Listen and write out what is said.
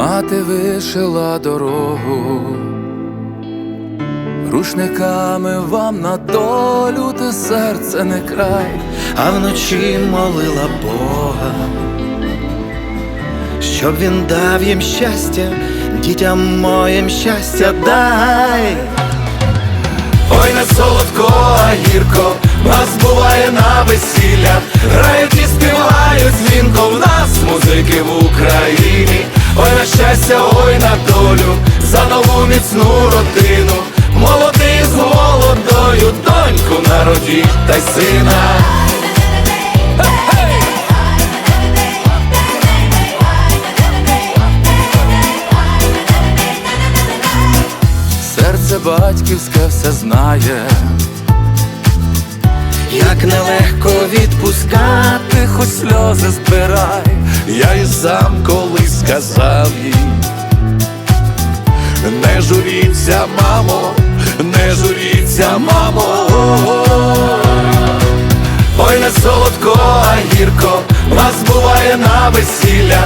мати вишила дорогу, рушниками вам на долю, те серце не край. а вночі молила Бога, щоб він дав їм щастя, дітям моїм щастя дай. Ой, не солодко, а гірко, нас буває на весіллях, грають і співають дзвінко в нас музики в Україні. На щастя, ой на долю, за нову міцну родину. Молодий з молодою доньку народі та й сина. Серце батьківське все знає, Як нелегко відпускати, хоч сльози збирай, я й сам колись сказав їй. Не журіться, мамо, не журіться, мамо. Ой, не солодко, а гірко, нас буває на весілля,